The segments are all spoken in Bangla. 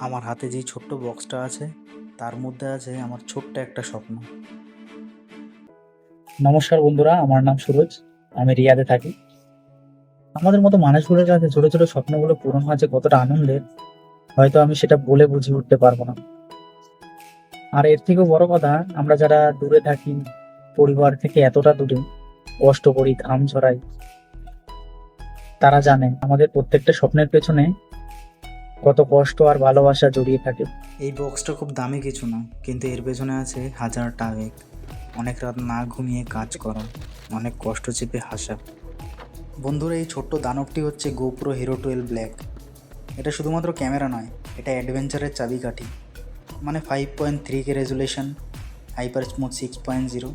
আমার হাতে যেই ছোট্ট বক্সটা আছে, তার মধ্যে আছে আমার ছোট্ট একটা স্বপ্ন। নমস্কার বন্ধুরা, আমার নাম সুরজ, আমি রিয়াদে থাকি। আমাদের মতো মানুষগুলোর কাছে ছোট ছোট স্বপ্নগুলো পূরণ হয়েছে কতটা আনন্দের হয়তো আমি সেটা বলে বুঝিয়ে উঠতে পারব না। আর এর থেকেও বড় কথা, আমরা যারা দূরে থাকি, পরিবার থেকে এতটা দূরে, কষ্ট করি, ঘাম ঝরাই, তারা জানে আমাদের প্রত্যেকটা স্বপ্নের পেছনে কত কষ্ট আর ভালোবাসা জড়িয়ে থাকে। এই বক্সটা খুব দামি কিছু না, কিন্তু এর পেছনে আছে হাজার টাবেক অনেক রাত না ঘুমিয়ে কাজ করা, অনেক কষ্ট চেপে হাসা। বন্ধুরা এই ছোট্ট দানবটি হচ্ছে গোপ্রো হিরো টুয়েলভ ব্ল্যাক এটা শুধুমাত্র ক্যামেরা নয়, এটা অ্যাডভেঞ্চারের চাবিকাঠি। মানে five point three K resolution hyper smooth six point zero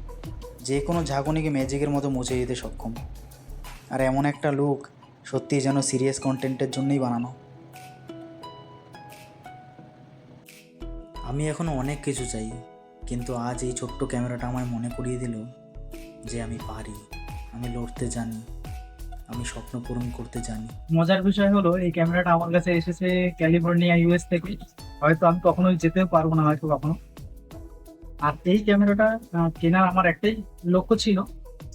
যে কোনো ঝাঁকুনিকে ম্যাজিকের মতো মুছে দিতে সক্ষম। আর এমন একটা লুক সত্যিই যেন সিরিয়াস কন্টেন্টের জন্যই বানানো। আমি এখনও অনেক কিছু চাই, কিন্তু আজ এই ছোট্ট ক্যামেরাটা আমায় মনে করিয়ে দিল যে আমি পারি, আমি লড়তে জানি, আমি স্বপ্ন পূরণ করতে জানি। মজার বিষয় হলো, এই ক্যামেরাটা আমার কাছে এসেছে ক্যালিফোর্নিয়া, ইউএস থেকে। হয়তো আমি কখনোই যেতেও পারব না, হয়তো কখনো। আর এই ক্যামেরাটা কেনার আমার একটাই লক্ষ্য ছিল,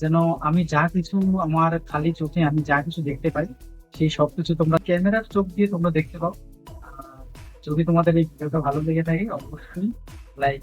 যেন আমি যা কিছু আমার খালি চোখে আমি যা কিছু দেখতে পাই, সেই সব কিছু তোমরা ক্যামেরার চোখ দিয়ে তোমরা দেখতে পাও। যদি তোমাদের এই ভিডিওটা ভালো লেগে থাকে অবশ্যই লাইক